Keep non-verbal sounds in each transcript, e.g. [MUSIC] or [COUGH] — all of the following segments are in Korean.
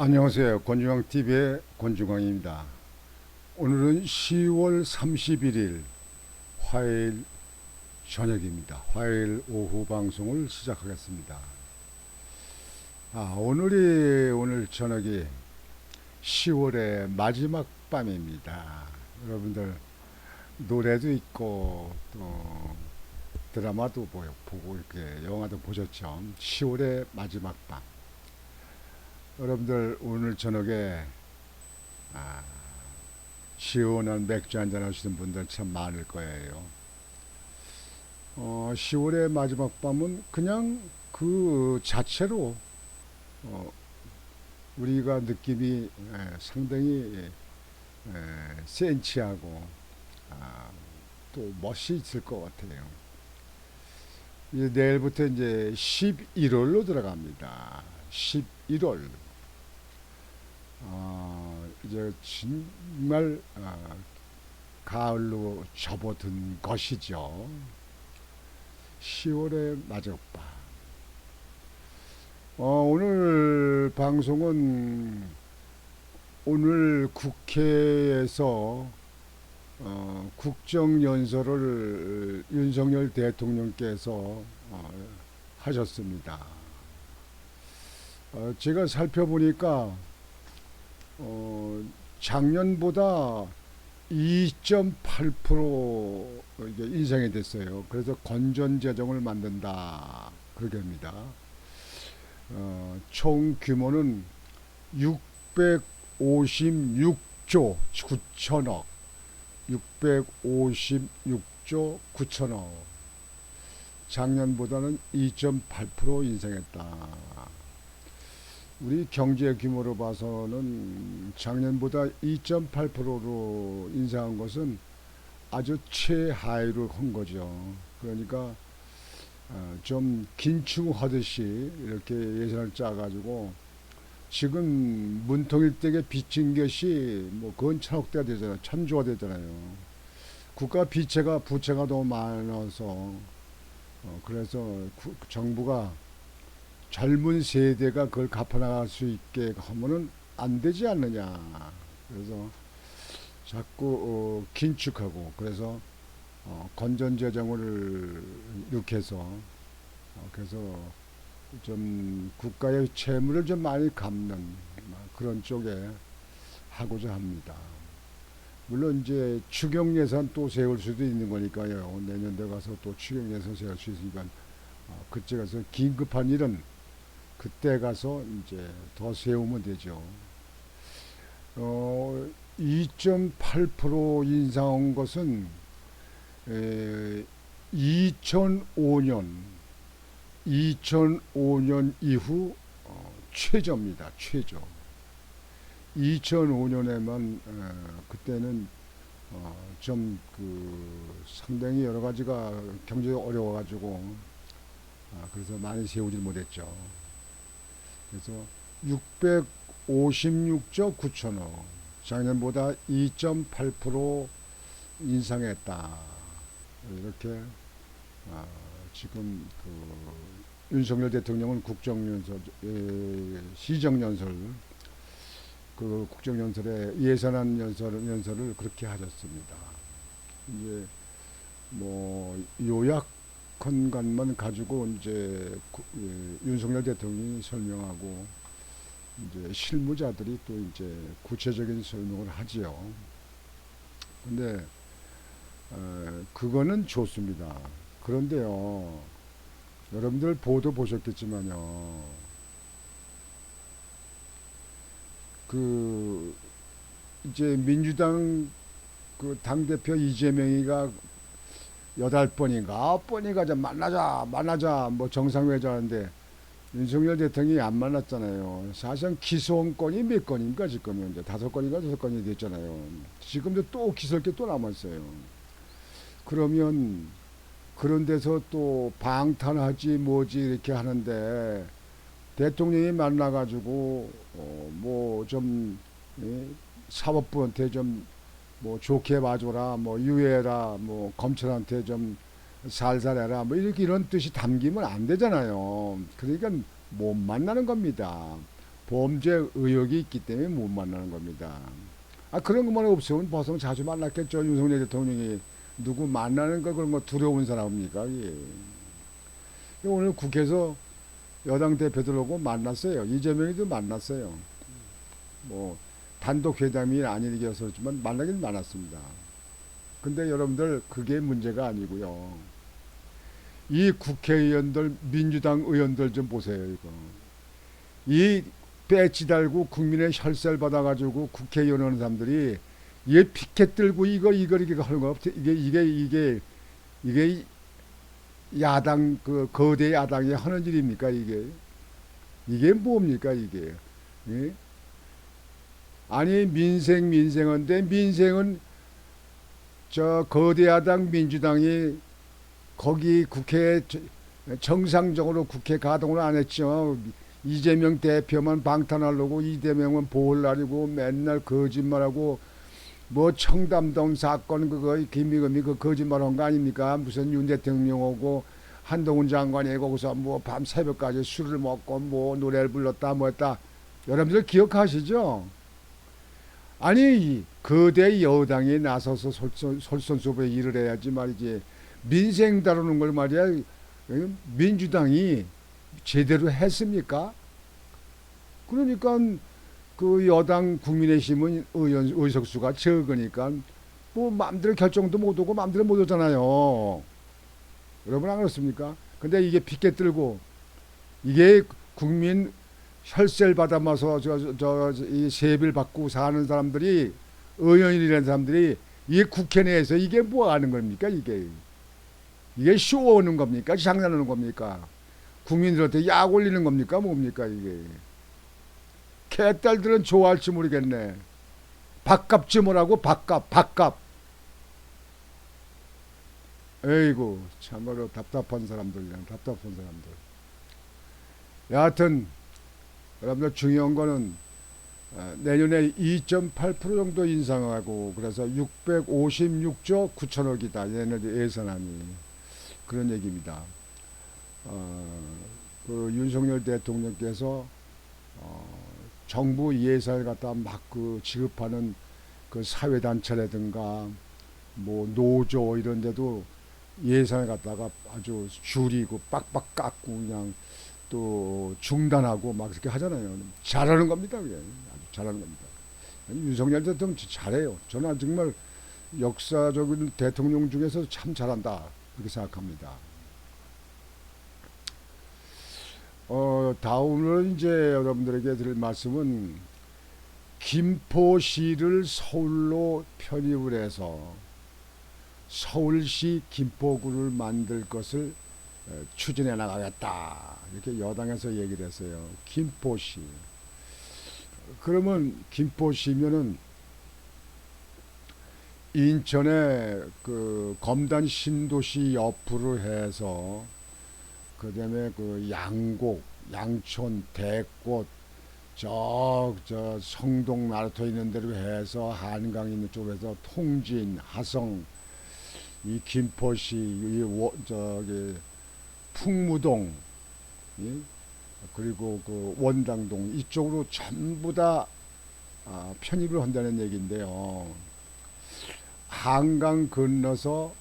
안녕하세요. 권중앙TV의 권중앙입니다. 오늘은 10월 31일 화요일 저녁입니다. 화요일 오후 방송을 시작하겠습니다. 아, 오늘이 오늘 저녁이 10월의 마지막 밤입니다. 여러분들 노래도 있고 또 드라마도 보고 이렇게 영화도 보셨죠. 10월의 마지막 밤. 여러분들 오늘 저녁에 아, 시원한 맥주 한잔 하시는 분들 참 많을 거예요. 어, 10월의 마지막 밤은 그냥 그 자체로 어, 우리가 느낌이 에, 상당히 에, 센치하고 아, 또 멋이 있을 것 같아요. 이제 내일부터 이제 11월로 들어갑니다. 11월. 아, 이제 정말 아, 가을로 접어든 것이죠. 10월의 마지막 밤. 어, 오늘 방송은 오늘 국회에서 어, 국정연설을 윤석열 대통령께서 어, 하셨습니다. 어, 제가 살펴보니까 어, 작년보다 2.8% 이게 인상이 됐어요. 그래서 건전 재정을 만든다 그렇게 합니다. 어, 총 규모는 656조 9천억, 656조 9천억. 작년보다는 2.8% 인상했다. 우리 경제 규모로 봐서는 작년보다 2.8%로 인상한 것은 아주 최하위로 한 거죠. 그러니까 어, 좀 긴축하듯이 이렇게 예산을 짜가지고 지금 문통일댁에 빚진 것이 뭐 그건 천억대가 되잖아요. 천조가 되잖아요. 국가 비체가 부채가 너무 많아서 어, 그래서 구, 정부가 젊은 세대가 그걸 갚아나갈 수 있게 하면은 안 되지 않느냐. 그래서 자꾸 어, 긴축하고 그래서 어, 건전재정을 이렇게 해서 어, 그래서 좀 국가의 채무를 좀 많이 갚는 그런 쪽에 하고자 합니다. 물론 이제 추경 예산 또 세울 수도 있는 거니까요. 내년도에 가서 또 추경 예산 세울 수 있으니까 어, 그때 가서 긴급한 일은 그때 가서 이제 더 세우면 되죠. 어, 2.8% 인상한 것은 에, 2005년 2005년 이후 어, 최저입니다. 최저. 2005년에만 어, 그때는 어, 좀그 상당히 여러 가지가 경제 어려워가지고 아, 그래서 많이 세우지 못했죠. 그래서 656조 9천억 작년보다 2.8% 인상했다. 이렇게 아, 지금 그 윤석열 대통령은 국정연설, 에, 시정연설, 그 국정연설에 예산안 연설, 연설을 그렇게 하셨습니다. 이제 뭐 요약 한 것만 가지고 이제 구, 예, 윤석열 대통령이 설명하고 이제 실무자들이 또 이제 구체적인 설명을 하지요. 근데 어, 그거는 좋습니다. 그런데요, 여러분들 보도 보셨겠지만요, 그 이제 민주당 그 당 대표 이재명이가 여덟 번인가 아홉 번인가 좀 만나자 만나자 뭐 정상회담하는데 윤석열 대통령이 안 만났잖아요. 사실상 기소건이 몇 건입니까 지금 현재 다섯 건인가 다섯 건이 됐잖아요. 지금도 또 기소할 게 또 남았어요. 그러면 그런 데서 또 방탄하지 뭐지 이렇게 하는데 대통령이 만나가지고 어 뭐좀 예? 사법부한테 좀 뭐 좋게 봐줘라 뭐 유해라 뭐 검찰한테 좀 살살해라 뭐 이렇게 이런 뜻이 담기면 안 되잖아요. 그러니까 못 만나는 겁니다. 범죄 의혹이 있기 때문에 못 만나는 겁니다. 아 그런 것만 없으면 보통 자주 만났겠죠. 윤석열 대통령이 누구 만나는 거 그런 거 두려운 사람입니까? 예. 오늘 국회에서 여당 대표들하고 만났어요. 이재명이도 만났어요. 뭐 단독 회담이 아니겠었지만 만나긴 만났습니다. 근데 여러분들 그게 문제가 아니고요. 이 국회의원들 민주당 의원들 좀 보세요 이거. 이 배지 달고 국민의 혈세를 받아가지고 국회의원 하는 사람들이 이게 피켓 들고 이거 이거 이거 하는 거 없지 이게 이게 이게 이게 야당 그 거대 야당이 하는 일입니까 이게 이게 뭡니까 이게 예? 아니 민생 민생인데 민생은 저 거대 야당 민주당이 거기 국회 정상적으로 국회 가동을 안 했죠. 이재명 대표만 방탄하려고 이재명은 보궐날이고 맨날 거짓말하고 뭐 청담동 사건 그거 김미금이 그 거짓말한 거 아닙니까? 무슨 윤 대통령 오고 한동훈 장관이 거기서 뭐 밤 새벽까지 술을 먹고 뭐 노래를 불렀다 뭐 했다. 여러분들 기억하시죠? 아니 이 거대 여당이 나서서 솔선, 솔선수범에 일을 해야지 말이지 민생 다루는 걸 말이야 민주당이 제대로 했습니까? 그러니까 그 여당 국민의힘은 의원 의석수가 적으니까 뭐 마음대로 결정도 못 오고 마음대로 못 오잖아요. 여러분 안 그렇습니까? 근데 이게 피켓 들고 이게 국민 혈세를 받아마서 저 저 이 세비를 받고 사는 사람들이 의원이라는 사람들이 이게 국회 내에서 이게 뭐 하는 겁니까 이게? 이게 쇼하는 겁니까? 장난하는 겁니까? 국민들한테 약 올리는 겁니까? 뭡니까 이게? 개딸들은 좋아할지 모르겠네. 밥값 지 뭐라고? 밥값 밥값. 에이구 참으로 답답한 사람들이랑 답답한 사람들. 여하튼 여러분들 중요한 거는 어, 내년에 2.8% 정도 인상하고 그래서 656조 9천억이다 얘네들 예산안이 그런 얘기입니다. 어, 그 윤석열 대통령께서 어, 정부 예산을 갖다 막 그 지급하는 그 사회단체라든가 뭐 노조 이런 데도 예산을 갖다가 아주 줄이고 빡빡 깎고 그냥 또 중단하고 막 그렇게 하잖아요. 잘하는 겁니다. 그게. 아주 잘하는 겁니다. 윤석열 대통령 잘해요. 저는 정말 역사적인 대통령 중에서 참 잘한다. 그렇게 생각합니다. 어, 다음으로 이제 여러분들에게 드릴 말씀은 김포시를 서울로 편입을 해서 서울시 김포구를 만들 것을 어, 추진해 나가겠다. 이렇게 여당에서 얘기를 했어요. 김포시. 그러면 김포시면은 인천에 그 검단 신도시 옆으로 해서 그다음에 그 양곡, 양촌, 대꽃 저, 저 성동 나루터 있는 데로 해서 한강 있는 쪽에서 통진, 하성, 이 김포시, 이 워, 저기 풍무동, 예? 그리고 그 원당동 이쪽으로 전부 다 아, 편입을 한다는 얘기인데요. 한강 건너서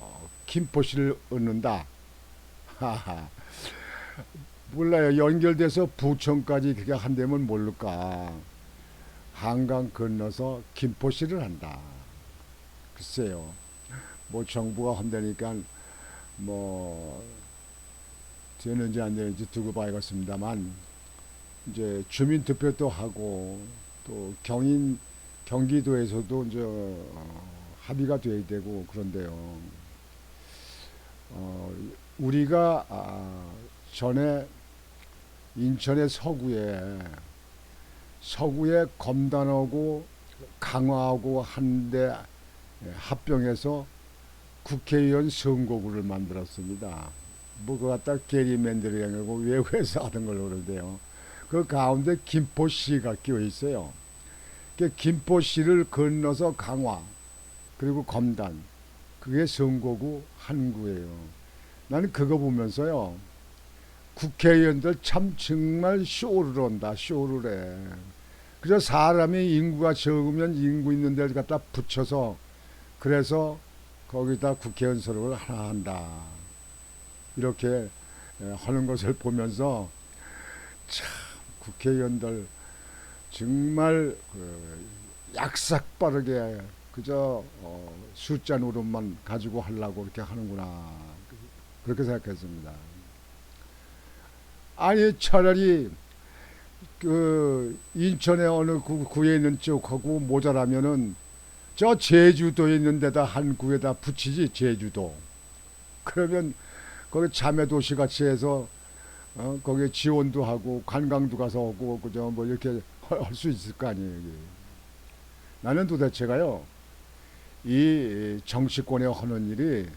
어, 김포시를 얻는다. 몰라요. 연결돼서 부천까지 그렇게 한다면 모를까. 한강 건너서 김포시를 한다. 글쎄요. 뭐 정부가 한다니까 뭐 되는지 안 되는지 두고 봐야겠습니다만 이제 주민 투표도 하고 또 경인 경기도에서도 이제 어, 합의가 돼야 되고 그런데요. 어, 우리가 아, 전에 인천의 서구에 서구에 검단하고 강화하고 한데 합병해서 국회의원 선거구를 만들었습니다. 뭐 그거 갖다 게리맨들이라고 외국에서 하던 걸로 그러는데요. 그 가운데 김포시가 끼어 있어요. 그 김포시를 건너서 강화 그리고 검단 그게 선거구 한 구예요. 나는 그거 보면서요. 국회의원들 참 정말 쇼를 한다. 쇼를 해. 그저 사람이 인구가 적으면 인구 있는 데를 갖다 붙여서 그래서 거기다 국회의원 선거를 하나 한다. 이렇게 에, 하는 것을 보면서 참 국회의원들 정말 그 약삭 빠르게 그저 어, 숫자 노릇만 가지고 하려고 이렇게 하는구나 그렇게 생각했습니다. 아니 차라리 그 인천의 어느 구, 구에 있는 쪽하고 모자라면은 저 제주도에 있는 데다 한 구에다 붙이지 제주도. 그러면 거기 자매 도시 같이 해서 어, 거기에 지원도 하고 관광도 가서 오고 그저 뭐 이렇게 할 수 있을 거 아니에요. 이게. 나는 도대체가요 이 정치권에 하는 일이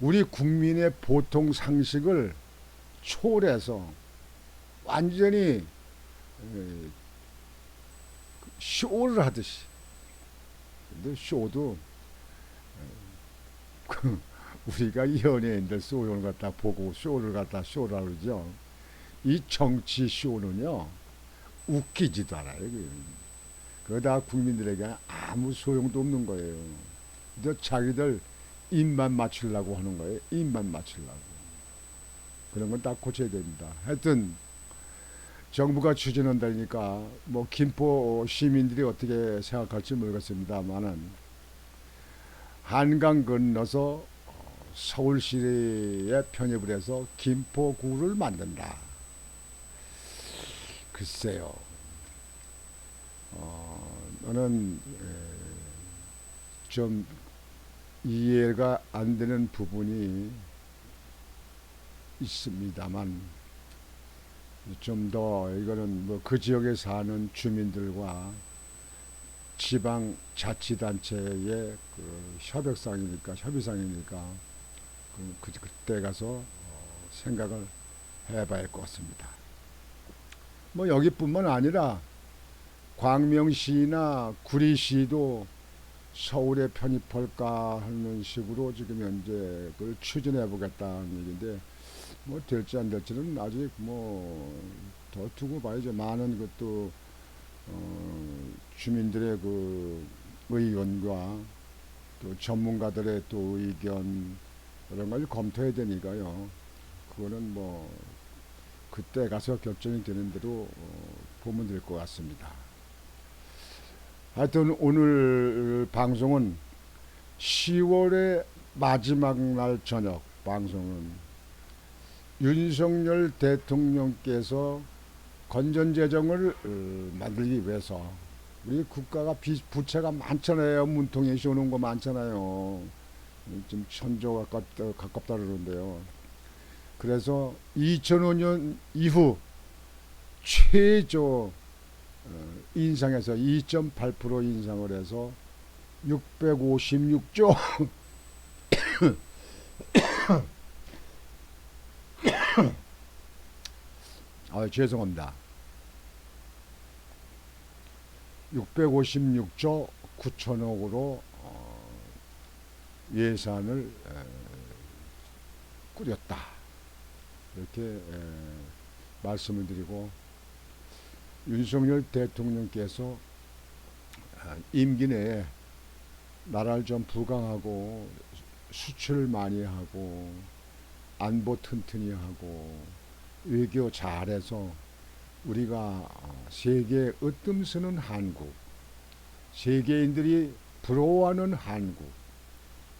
우리 국민의 보통 상식을 초월해서 완전히 에, 쇼를 하듯이 근데 쇼도 에, 그 우리가 연예인들 쇼를 갖다 보고 쇼를 갖다 쇼라 그러죠. 이 정치 쇼는요 웃기지도 않아요 그거 다 국민들에게 아무 소용도 없는 거예요. 저 자기들 입만 맞추려고 하는 거예요. 입만 맞추려고. 그런 건 다 고쳐야 됩니다. 하여튼 정부가 추진한다니까 뭐 김포 시민들이 어떻게 생각할지 모르겠습니다만은 한강 건너서 서울시에 편입을 해서 김포구를 만든다. 글쎄요. 어, 저는 에, 좀 이해가 안 되는 부분이 있습니다만 좀 더 이거는 뭐 그 지역에 사는 주민들과 지방 자치단체의 그 협약상이니까 협의상이니까 그, 그 그때 가서 어, 생각을 해봐야 할 것 같습니다. 뭐 여기뿐만 아니라 광명시나 구리시도 서울에 편입할까 하는 식으로 지금 현재 그걸 추진해 보겠다는 얘기인데 뭐 될지 안 될지는 아직 뭐 더 두고 봐야죠. 많은 것도 어, 주민들의 그 의견과 또 전문가들의 또 의견 이런 걸 검토해야 되니까요. 그거는 뭐 그때 가서 결정이 되는 대로 어, 보면 될 것 같습니다. 하여튼 오늘 방송은 10월의 마지막 날 저녁 방송은 윤석열 대통령께서 건전재정을 어, 만들기 위해서 우리 국가가 비, 부채가 많잖아요. 문통에 씌우는 거 많잖아요. 지금 천조 가깝다, 가깝다 그러는데요. 그래서 2005년 이후 최저 어, 인상해서 2.8% 인상을 해서 656조 [COUGHS] 아 죄송합니다. 656조 9천억으로 어, 예산을 에, 꾸렸다. 이렇게 에, 말씀을 드리고 윤석열 대통령께서 아, 임기 내에 나라를 좀 부강하고 수출 많이 하고 안보 튼튼히 하고 외교 잘해서 우리가 어, 세계에 으뜸 쓰는 한국 세계인들이 부러워하는 한국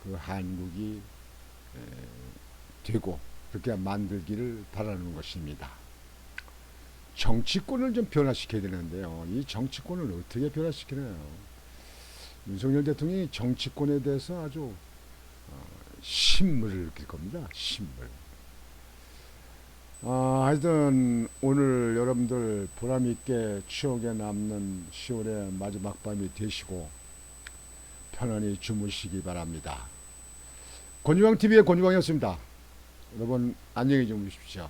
그 한국이 에, 되고 그렇게 만들기를 바라는 것입니다. 정치권을 좀 변화시켜야 되는데요. 이 정치권을 어떻게 변화시키나요? 윤석열 대통령이 정치권에 대해서 아주 어, 신물을 느낄 겁니다. 신물. 아, 하여튼 오늘 여러분들 보람 있게 추억에 남는 10월의 마지막 밤이 되시고 편안히 주무시기 바랍니다. 권유광 TV의 권유광이었습니다. 여러분 안녕히 주무십시오.